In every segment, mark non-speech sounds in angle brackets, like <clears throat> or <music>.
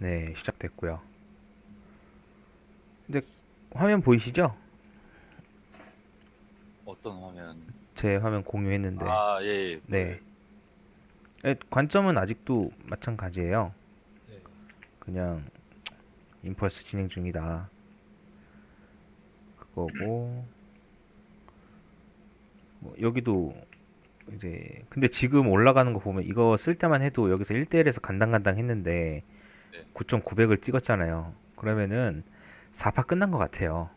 네, 시작됐고요. 근데 화면 보이시죠? 어떤 화면? 제 화면 공유했는데. 아, 예, 예. 네. 에, 관점은 아직도 마찬가지예요. 네. 그냥 임펄스 진행 중이다. 그거고 뭐 여기도 이제 근데 지금 올라가는 거 보면 이거 쓸 때만 해도 여기서 1대1에서 간당간당 했는데 네. 9.900을 찍었잖아요. 그러면은 4파 끝난 것 같아요.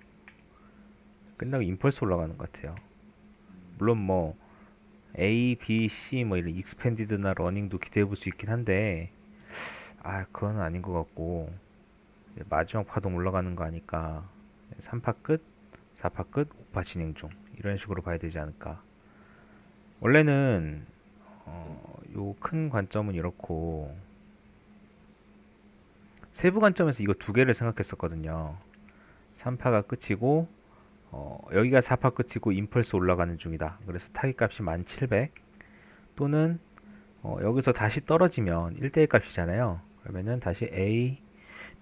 끝나고 임펄스 올라가는 것 같아요. 물론 뭐 A, B, C 뭐 이런 익스펜디드나 러닝도 기대해 볼 수 있긴 한데 아 그건 아닌 것 같고 마지막 파동 올라가는 거 아니까 3파 끝, 4파 끝, 5파 진행 중 이런 식으로 봐야 되지 않을까 원래는 어, 요 큰 관점은 이렇고 세부 관점에서 이거 두 개를 생각했었거든요 3파가 끝이고 어, 여기가 4파 끝이고 임펄스 올라가는 중이다. 그래서 타깃 값이 1700 또는 어, 여기서 다시 떨어지면 1대1 값이잖아요. 그러면은 다시 A,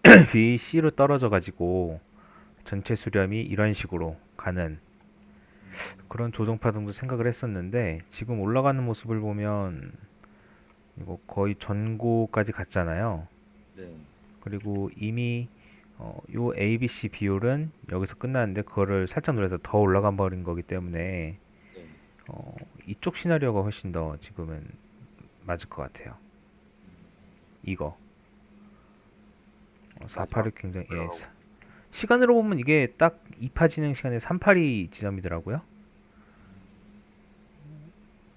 <clears throat> B, C로 떨어져 가지고 전체 수렴이 이런 식으로 가는 그런 조정 파동도 생각을 했었는데 지금 올라가는 모습을 보면 이거 거의 전고까지 갔잖아요. 네. 그리고 이미 어, 요 ABC 비율은 여기서 끝났는데 그거를 살짝 눌러서 더 올라가 버린 거기 때문에 네. 어, 이쪽 시나리오가 훨씬 더 지금은 맞을 것 같아요. 이거 어, 4파를 굉장히 예. 사- 시간으로 보면 이게 딱 2파 진행 시간에 3파리 지점이더라고요.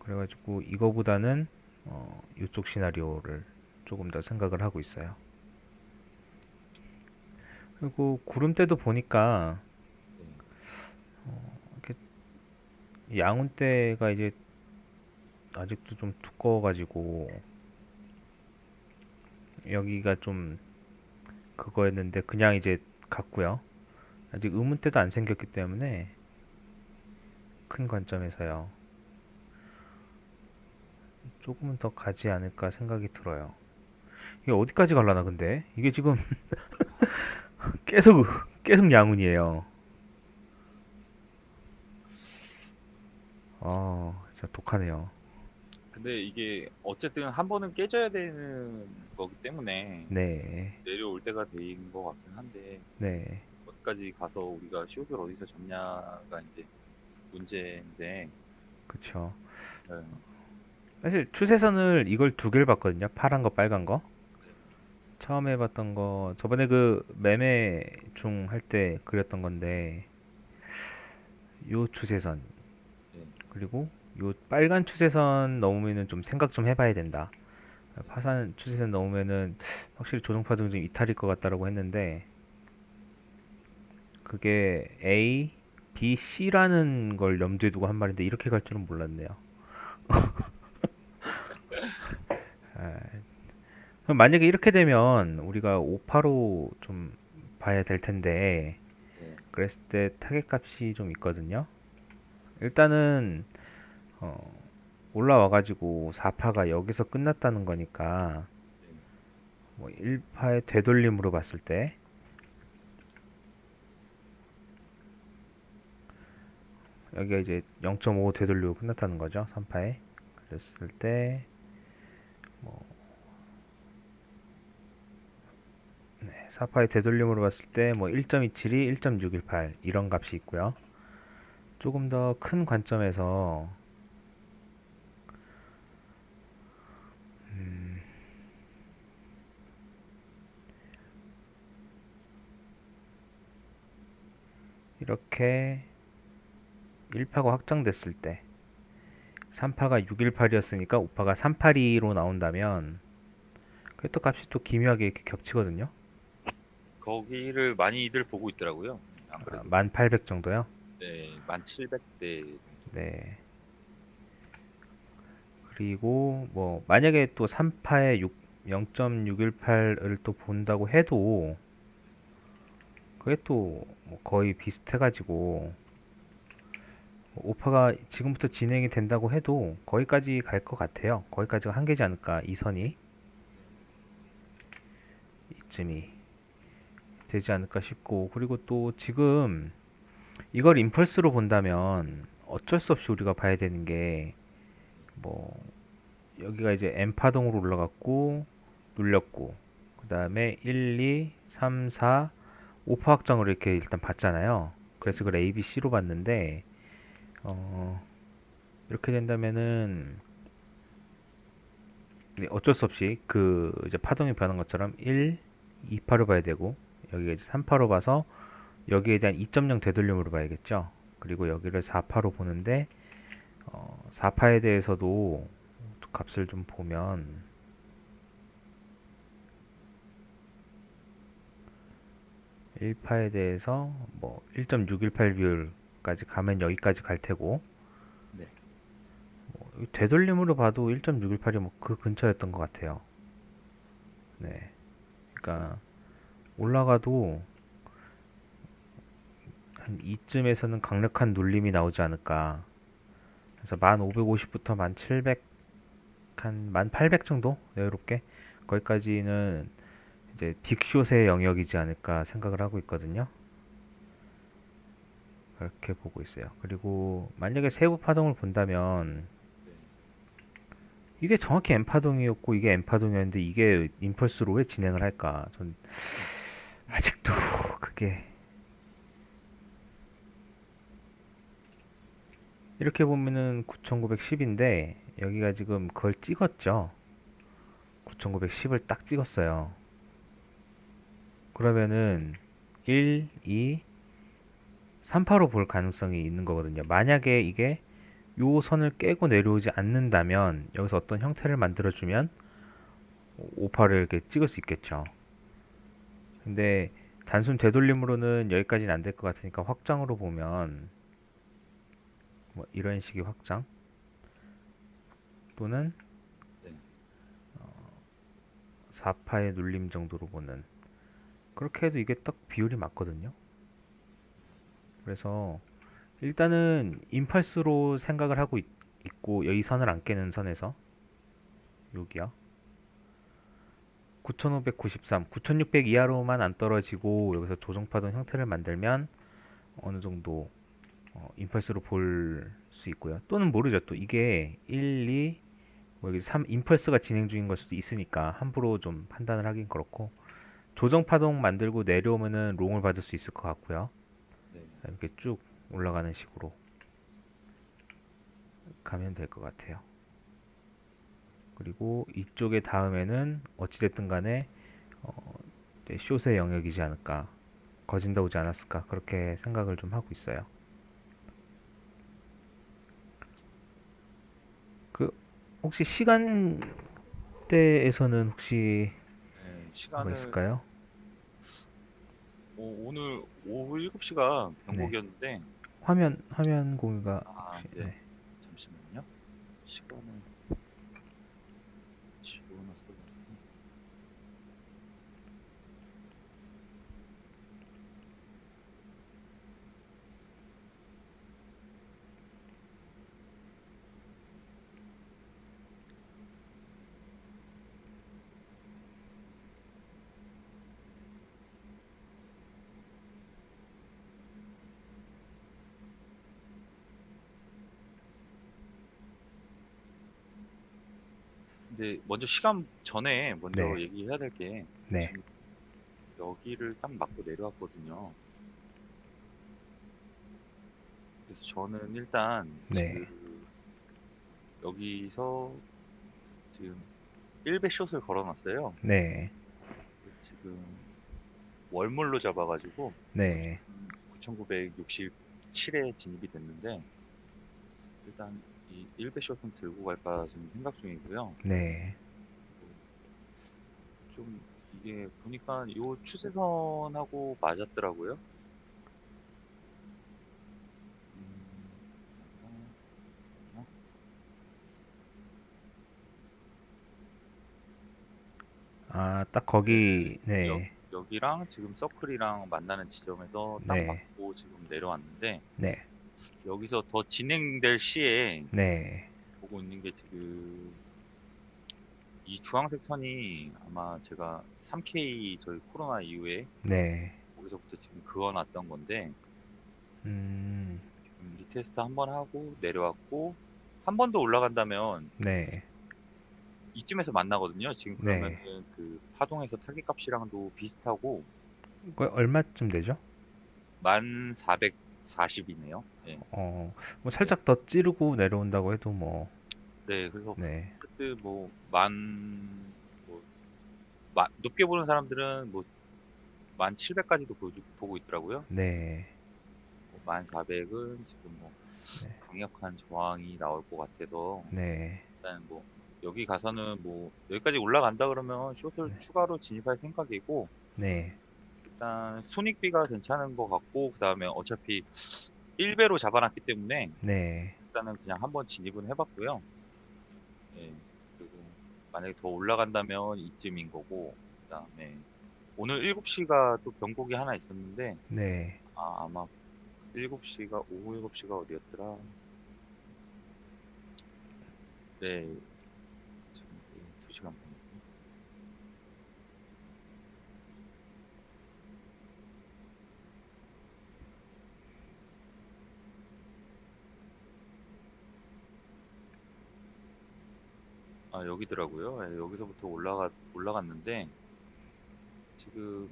그래가지고 이거보다는 어, 이쪽 시나리오를 조금 더 생각을 하고 있어요. 그리고 구름대도 보니까 어, 이렇게 양운대가 이제 아직도 좀 두꺼워가지고 여기가 좀 그거였는데 그냥 이제 갔고요. 아직 의문대도 안 생겼기 때문에 큰 관점에서요. 조금은 더 가지 않을까 생각이 들어요. 이게 어디까지 갈라나 근데 이게 지금 <laughs> 계속 계속 양운이에요. 아, 진짜 독하네요. 근데 이게 어쨌든 한 번은 깨져야 되는 거기 때문에 네, 내려올 때가 된 것 같긴 한데 네, 어디까지 가서 우리가 시오를 어디서 잡냐가 이제 문제인데 그쵸. 네. 사실 추세선을 이걸 두 개를 봤거든요. 파란 거, 빨간 거. 처음에 봤던 거 저번에 그 매매 중 할 때 그렸던 건데 요 추세선 네. 그리고 요 빨간 추세선 넘으면은 좀 생각 좀 해봐야 된다. 파산 추세선 넘으면은 확실히 조정파동 좀 이탈일 것 같다라고 했는데 그게 A, B, C라는 걸 염두에 두고 한 말인데 이렇게 갈 줄은 몰랐네요. 그럼 만약에 이렇게 되면 우리가 5파로 좀 봐야 될 텐데 네. 그랬을 때 타겟 값이 좀 있거든요. 일단은 어, 올라와 가지고 4파가 여기서 끝났다는 거니까 뭐 1파의 되돌림으로 봤을 때 여기가 이제 0.5 되돌리고 끝났다는 거죠. 3파에 그랬을 때 뭐, 네, 4파의 되돌림으로 봤을 때 뭐 1.272, 1.618 이런 값이 있고요. 조금 더 큰 관점에서 음, 이렇게 1파가 확정됐을 때 3파가 618이었으니까 5파가 382로 나온다면 그게 또 값이 또 기묘하게 이렇게 겹치거든요. 거기를 많이들 보고 있더라고요. 안 아, 그래도 1800 정도요. 네, 1700대 네. 그리고 뭐 만약에 또 3파에 6, 0.618을 또 본다고 해도 그게 또뭐 거의 비슷해가지고 5파가 지금부터 진행이 된다고 해도 거기까지 갈 것 같아요. 거기까지가 한계지 않을까 이 선이 정도쯤이 되지 않을까 싶고 그리고 또 지금 이걸 임펄스로 본다면 어쩔 수 없이 우리가 봐야 되는 게 뭐 여기가 이제 M 파동으로 올라갔고 눌렸고 그 다음에 1, 2, 3, 4, 5파 확장으로 이렇게 일단 봤잖아요. 그래서 그걸 A, B, C로 봤는데 어 이렇게 된다면은 네, 어쩔 수 없이 그 이제 파동이 변한 것처럼 1, 2파로 봐야 되고 여기가 이제 3파로 봐서 여기에 대한 2.0 되돌림으로 봐야겠죠. 그리고 여기를 4파로 보는데 어, 4파에 대해서도 값을 좀 보면 1파에 대해서 뭐 1.618 비율까지 가면 여기까지 갈 테고 네. 뭐 되돌림으로 봐도 1.618이 뭐 그 근처였던 것 같아요. 네. 그러니까 올라가도 한 이쯤에서는 강력한 눌림이 나오지 않을까. 그래서 1550부터 1700, 한 1800 정도? 여유롭게. 거기까지는 이제 빅숏의 영역이지 않을까 생각을 하고 있거든요. 그렇게 보고 있어요. 그리고 만약에 세부 파동을 본다면 이게 정확히 M 파동이었고 이게 M 파동이었는데 이게 임펄스로 왜 진행을 할까? 전 아직도 그게 이렇게 보면은 9910인데 여기가 지금 그걸 찍었죠. 9910을 딱 찍었어요. 그러면은 1, 2, 3파로 볼 가능성이 있는 거거든요. 만약에 이게 요 선을 깨고 내려오지 않는다면 여기서 어떤 형태를 만들어주면 5파를 이렇게 찍을 수 있겠죠. 근데 단순 되돌림으로는 여기까지는 안 될 것 같으니까 확장으로 보면 뭐 이런 식의 확장 또는 네. 어, 4파의 눌림 정도로 보는 그렇게 해도 이게 딱 비율이 맞거든요. 그래서 일단은 임펄스로 생각을 하고 있, 고 여기 선을 안 깨는 선에서 여기요. 9593, 9600 이하로만 안 떨어지고 여기서 조정파동 형태를 만들면 어느 정도 어, 임펄스로 볼 수 있고요. 또는 모르죠. 또 이게 1, 2, 뭐 여기 3 임펄스가 진행 중인 걸 수도 있으니까 함부로 좀 판단을 하긴 그렇고 조정 파동 만들고 내려오면은 롱을 받을 수 있을 것 같고요. 네. 이렇게 쭉 올라가는 식으로 가면 될 것 같아요. 그리고 이쪽에 다음에는 어찌됐든 간에 어, 숏의 영역이지 않을까 거진다 오지 않았을까 그렇게 생각을 좀 하고 있어요. 그 혹시 시간대에서는 혹시 네, 뭐가 시간은 있을까요? 오, 오늘 오후 7시가 병목이었는데 화면 화면 공유가 아, 혹시 네. 네. 잠시만요. 시간을 지워놨어. 근데 먼저 시간 전에 먼저 네. 얘기해야 될 게 네. 여기를 딱 맞고 내려왔거든요. 그래서 저는 일단 네. 지금 여기서 지금 1배 숏을 걸어놨어요. 네. 지금 월물로 잡아가지고 네. 9,967에 진입이 됐는데 일단 이 1배 숏은 들고 갈까 지금 생각 중이고요. 네. 좀 이게 보니까 요 추세선하고 맞았더라고요. 음, 아, 딱 거기 네. 여기랑 지금 서클이랑 만나는 지점에서 딱 네. 맞고 지금 내려왔는데 네. 여기서 더 진행될 시에 네. 보고 있는 게 지금 이 주황색 선이 아마 제가 3K 저희 코로나 이후에 네. 거기서부터 지금 그어놨던 건데 음, 음, 리테스트 한 번 하고 내려왔고 한 번 더 올라간다면 네. 이쯤에서 만나거든요. 지금 네. 그러면 은 그 파동에서 타겟 값이랑도 비슷하고 그 얼마쯤 되죠? 1440이네요. 네. 어, 뭐 살짝 더 찌르고 내려온다고 해도 뭐, 네, 그래서 네. 그때 뭐 만 뭐, 마- 높게 보는 사람들은 뭐 만 700까지도 보고 있더라고요. 네. 만 400은 지금 뭐 네. 강력한 저항이 나올 것 같아서 네. 일단 뭐 여기 가서는 뭐 여기까지 올라간다 그러면 숏을 네. 추가로 진입할 생각이고 네. 일단 손익비가 괜찮은 것 같고 그 다음에 어차피 1배로 잡아놨기 때문에 네. 일단은 그냥 한번 진입은 해봤고요. 예, 그리고 만약에 더 올라간다면 이쯤인 거고 그 다음에 오늘 7시가 또 변곡이 하나 있었는데 네. 아, 아마 7시가 오후 7시가 어디였더라? 네. 지금 2시간 반. 아, 여기더라고요. 예, 여기서부터 올라가 올라갔는데 지금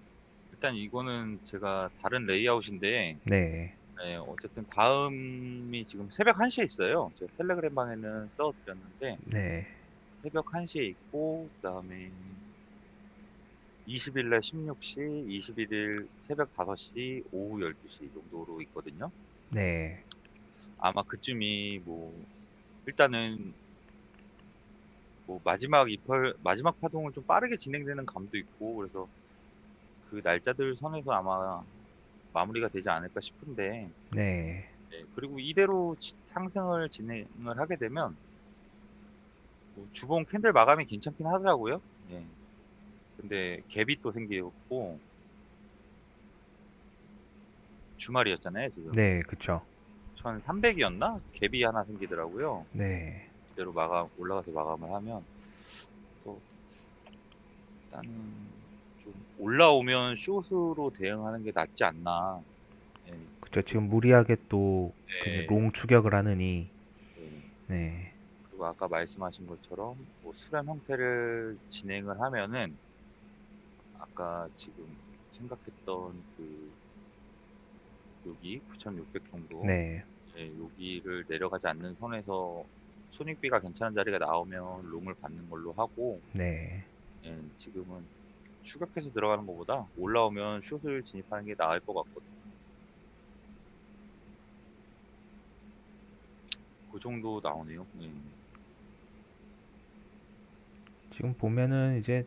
일단 이거는 제가 다른 레이아웃인데 네. 네, 어쨌든 다음이 지금 새벽 1시에 있어요. 제가 텔레그램 방에는 써드렸는데 네. 새벽 1시에 있고 그 다음에 20일 날 16시, 21일 새벽 5시, 오후 12시 정도로 있거든요. 네. 아마 그쯤이 뭐 일단은 뭐 마지막 이펄 마지막 파동은 좀 빠르게 진행되는 감도 있고 그래서 그 날짜들 선에서 아마 마무리가 되지 않을까 싶은데 네. 네, 그리고 이대로 지- 상승을 진행을 하게 되면 뭐 주봉 캔들 마감이 괜찮긴 하더라고요. 예. 근데 갭이 또 생기고 주말이었잖아요, 지금. 네. 그쵸. 1300이었나? 갭이 하나 생기더라고요. 네. 이대로 마감 올라가서 마감을 하면 또 일단은 좀 올라오면 숏으로 대응하는 게 낫지 않나. 예, 그쵸. 지금 무리하게 또, 네. 그롱 추격을 하느니, 예. 네. 그리고 아까 말씀하신 것처럼 뭐 수렴 형태를 진행을 하면은 아까 지금 생각했던 그 여기 9,600 정도 네. 예, 여기를 내려가지 않는 선에서 손익비가 괜찮은 자리가 나오면 롱을 받는 걸로 하고 네. 예, 지금은 추격해서 들어가는 것보다 올라오면 숏을 진입하는 게 나을 것 같거든요. 그 정도 나오네요. 예. 지금 보면은 이제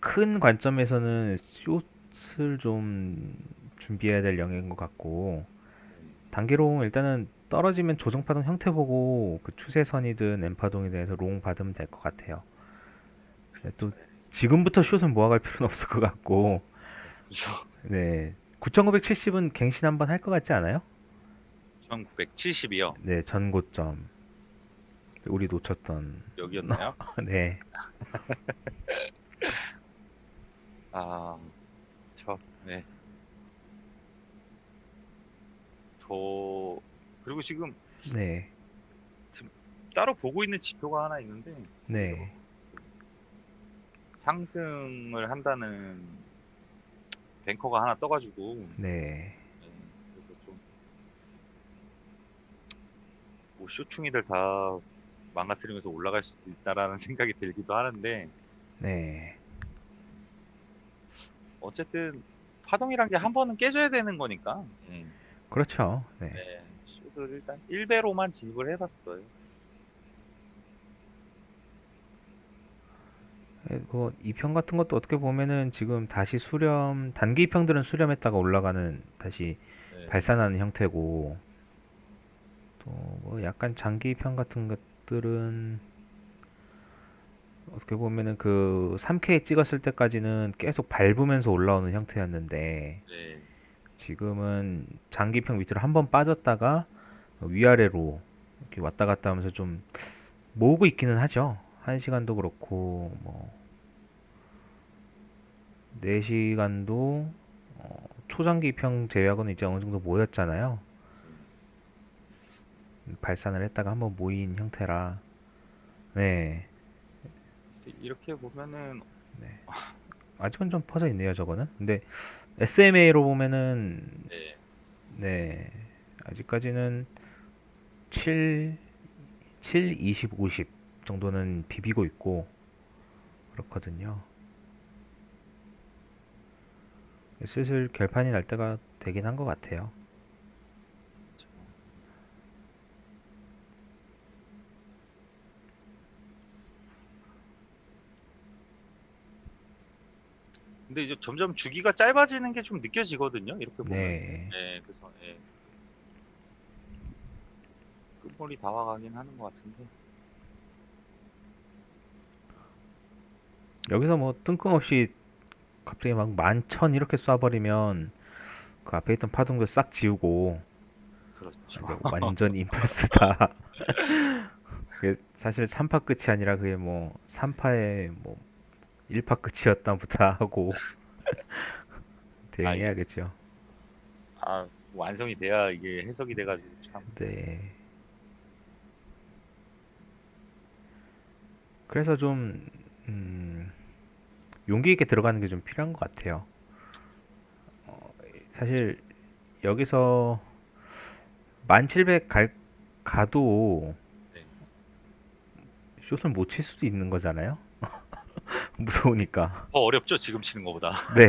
큰 관점에서는 숏을 좀 준비해야 될 영역인 것 같고 단기롱 일단은 떨어지면 조정파동 형태 보고 그 추세선이든 엠파동에 대해서 롱 받으면 될 것 같아요. 또 지금부터 숏은 모아갈 필요는 <laughs> 없을 것 같고 그래서 네 9,970은 갱신 한번 할 것 같지 않아요? 1970이요. 네 전고점 우리 놓쳤던 여기였나요? <laughs> 네 <laughs> 아, 저, 네. 저, 그리고 지금 네, 따로 보고 있는 지표가 하나 있는데, 네, 상승을 한다는 뱅커가 하나 떠가지고, 네, 네, 그래서 좀, 뭐, 쇼충이들 다 망가뜨리면서 올라갈 수도 있다라는 <laughs> 생각이 들기도 하는데, 네, 어쨌든, 파동이란 게 한 번은 깨져야 되는 거니까, 예. 그렇죠. 네. 네, 숏을 일단 1배로만 진입을 해봤어요. 예, 뭐 이평 같은 것도 어떻게 보면은 지금 다시 수렴 단기 이평들은 수렴했다가 올라가는 다시 네. 발산하는 형태고 또 뭐 약간 장기 이평 같은 것들은 어떻게 보면은 그 3K 찍었을 때까지는 계속 밟으면서 올라오는 형태였는데 네. 지금은 장기 이평 밑으로 한 번 빠졌다가 위아래로 이렇게 왔다 갔다 하면서 좀 모으고 있기는 하죠. 1시간도 그렇고 뭐 4시간도 어, 초장기 평 제외하고는 이제 어느 정도 모였잖아요. 발산을 했다가 한번 모인 형태라. 네. 이렇게 보면은 아직은 좀 퍼져 있네요 저거는. 근데 SMA로 보면은 네, 네. 아직까지는 7 7 20 50 정도는 비비고 있고 그렇거든요 슬슬 결판이 날 때가 되긴 한 것 같아요 근데 이제 점점 주기가 짧아지는 게 좀 느껴지거든요. 이렇게 보면. 네 네, 그래서 예. 끝물이 다 와가긴 하는 것 같은데. 여기서 뭐 뜬금없이 갑자기 막 만천 이렇게 쏴버리면 그 앞에 있던 파동도 싹 지우고 그렇죠. 완전 임펄스다. <laughs> 그게 사실 3파 끝이 아니라 그게 뭐 3파의 뭐 1파 끝이었다부터 하고 <laughs> 대응해야겠죠. 아, 완성이 돼야 이게 해석이 돼가지고 참. 네. 그래서 좀 음, 용기 있게 들어가는 게 좀 필요한 것 같아요. 어, 사실 여기서 1700 갈, 가도 네. 숏을 못 칠 수도 있는 거잖아요. <laughs> 무서우니까. 더 어렵죠, 지금 치는 것보다. <laughs> 네.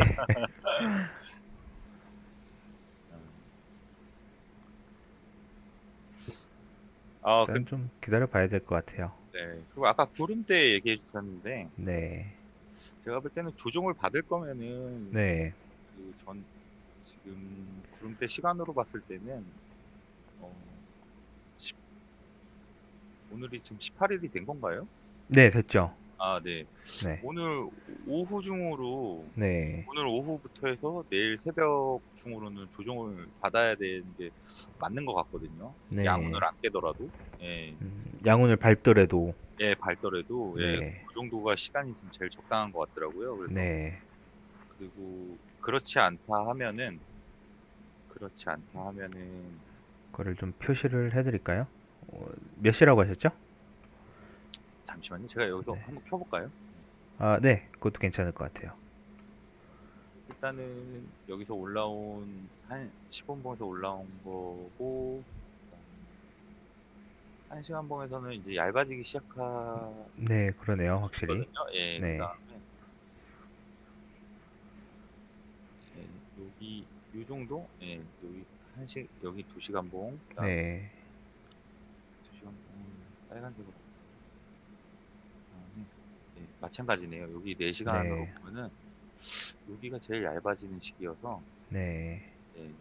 아, 그, 일단 좀 기다려 봐야 될 것 같아요. 네. 그리고 아까 구름대 얘기해 주셨는데, 네. 제가 볼 때는 조종을 받을 거면은, 네. 그 전, 지금 구름대 시간으로 봤을 때는, 어, 10 오늘이 지금 18일이 된 건가요? 네, 됐죠. 아, 네. 네. 오늘 오후 중으로 네. 오늘 오후부터 해서 내일 새벽 중으로는 조종을 받아야 되는 게 맞는 것 같거든요. 네. 양운을 안 깨더라도, 예, 음, 양운을 밟더라도 예, 밟더라도, 예, 네. 그 정도가 시간이 좀 제일 적당한 것 같더라고요. 그래서 네. 그리고 그렇지 않다 하면은 그렇지 않다 하면은 그거를 좀 표시를 해드릴까요? 어, 몇 시라고 하셨죠? 잠시만요. 제가 여기서 네. 한번 켜볼까요? 아, 네. 그것도 괜찮을 것 같아요. 일단은 여기서 올라온 한 10분봉에서 올라온 거고 한 시간 봉에서는 이제 얇아지기 시작하거든요. 네, 그러네요. 확실히. 예, 네. 그다음에 예, 여기 요 정도, 예, 여기 한 시, 여기 두 시간 봉, 그다음에 네. 두 시간 봉 빨간색으로. 그다음에 예, 마찬가지네요. 여기 네 시간으로 네. 보면은 여기가 제일 얇아지는 시기여서 네. 예,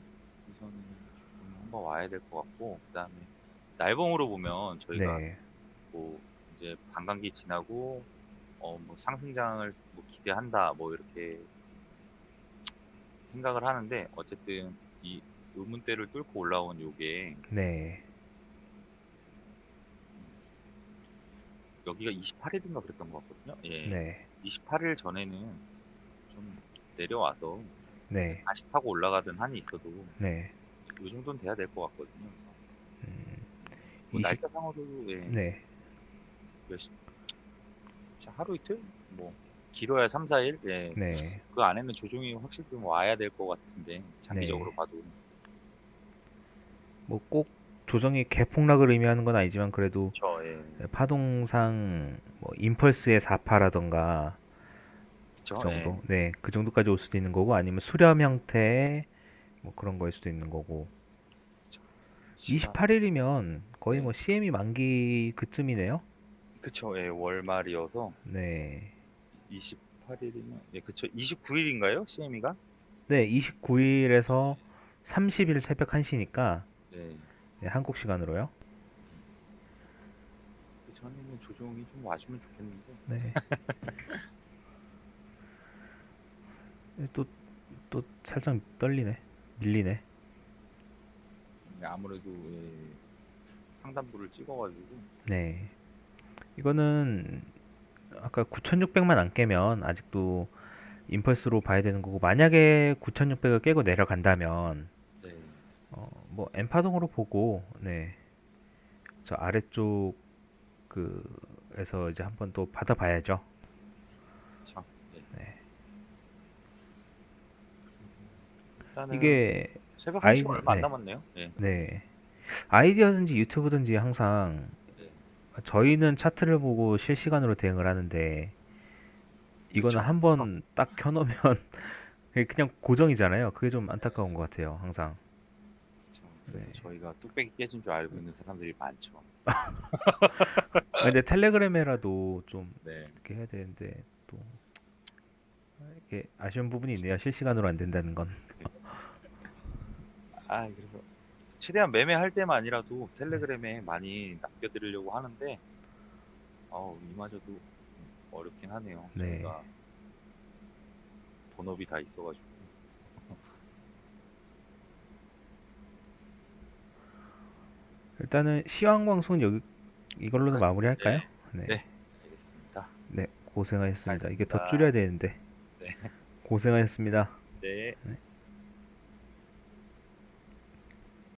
우선은 좀 한번 와야 될 것 같고 그다음에 날봉으로 보면 저희가 네. 뭐 이제 반감기 지나고 어 뭐 상승장을 뭐 기대한다 뭐 이렇게 생각을 하는데 어쨌든 이 의문대를 뚫고 올라온 요게 네. 여기가 28일인가 그랬던 것 같거든요. 예. 네. 28일 전에는 좀 내려와서 네. 다시 타고 올라가든 한이 있어도 네. 이 정도는 돼야 될 것 같거든요. 음, 뭐20 날짜상으로도 예. 네. 몇 시, 자, 하루 이틀? 뭐 길어야 3, 4일? 예. 네. 그 안에는 조종이 확실히 좀 와야 될 것 같은데 장기적으로 네. 봐도 뭐 꼭 조정이 개폭락을 의미하는 건 아니지만 그래도 저 예. 파동상 뭐 임펄스의 4파라던가 그쵸? 그 정도. 예. 네. 그 정도까지 올 수도 있는 거고 아니면 수렴 형태의 뭐 그런 거일 수도 있는 거고. 시간- 28일이면 거의 네. 뭐 CM이 만기 그쯤이네요. 그쵸 예 월말이어서 네. 28일이면 예 그쵸 29일인가요 CM이가 네, 29일에서 30일 새벽 1시니까 네. 네, 한국 시간으로요. 그 전에는 조종이 좀 와주면 좋겠는데 네. <laughs> 또, 또 살짝 떨리네. 밀리네. 음, 아무래도 예, 상단부를 찍어가지고 네. 이거는 아까 9600만 안 깨면 아직도 임펄스로 봐야 되는 거고 만약에 9600을 깨고 내려간다면 네. 어, 뭐 엠파동으로 보고 네. 저 아래쪽 그에서 이제 한번 또 받아봐야죠. 참. 네. 네. 일단은 이게 새벽 아이- 1시 얼마 안 네. 남았네요. 네. 네. 아이디어든지 유튜브든지 항상 네. 저희는 차트를 보고 실시간으로 대응을 하는데 이거는. 한 번 딱 켜놓으면 <laughs> 그냥 고정이잖아요. 그게 좀 안타까운 것 같아요. 항상. 네. 저희가 뚝배기 깨진 줄 알고 있는 사람들이 많죠. 아, <laughs> 근데 텔레그램에라도 좀 네. 이렇게 해야 되는데 또 이게 아쉬운 부분이 있네요. 실시간으로 안 된다는 건. 아, 그래서 최대한 매매할 때만이라도 텔레그램에 많이 남겨드리려고 하는데, 어우, 이마저도 좀 어렵긴 하네요. 네. 저희가 본업이 다 있어가지고. 일단은 시황 방송 여기 이걸로 도 마무리할까요? 네. 네. 알겠습니다. 네, 고생하셨습니다. 이게 더 알겠습니다. 줄여야 되는데. 네. 고생하셨습니다. 네.